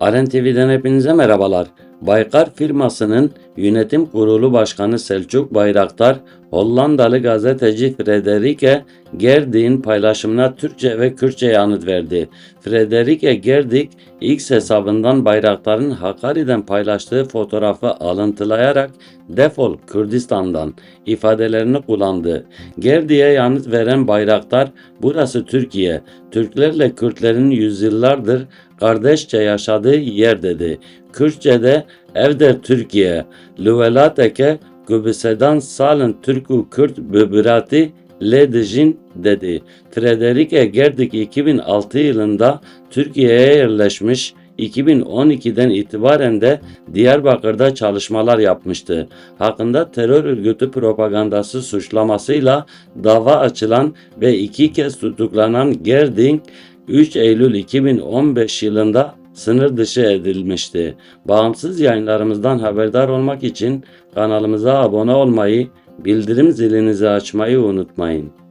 Aren TV'den hepinize merhabalar. Baykar firmasının yönetim kurulu başkanı Selçuk Bayraktar, Hollandalı gazeteci Frederike Gerdik'in paylaşımına Türkçe ve Kürtçe yanıt verdi. Frederike Gerdik, X hesabından Bayraktar'ın Hakkari'den paylaştığı fotoğrafı alıntılayarak defol Kürdistan'dan ifadelerini kullandı. Gerdik'e yanıt veren Bayraktar, burası Türkiye, Türklerle Kürtlerin yüzyıllardır kardeşçe yaşadığı yer dedi. Kürtçe'de evder Türkiye, Lüvelateke Gübüsedan salın Türkü Kürt Bübürati Ledijin dedi. Frederike Gerdik 2006 yılında Türkiye'ye yerleşmiş 2012'den itibaren de Diyarbakır'da çalışmalar yapmıştı. Hakkında terör örgütü propagandası suçlamasıyla dava açılan ve iki kez tutuklanan Gerding 3 Eylül 2015 yılında sınır dışı edilmişti. Bağımsız yayınlarımızdan haberdar olmak için kanalımıza abone olmayı, bildirim zilinizi açmayı unutmayın.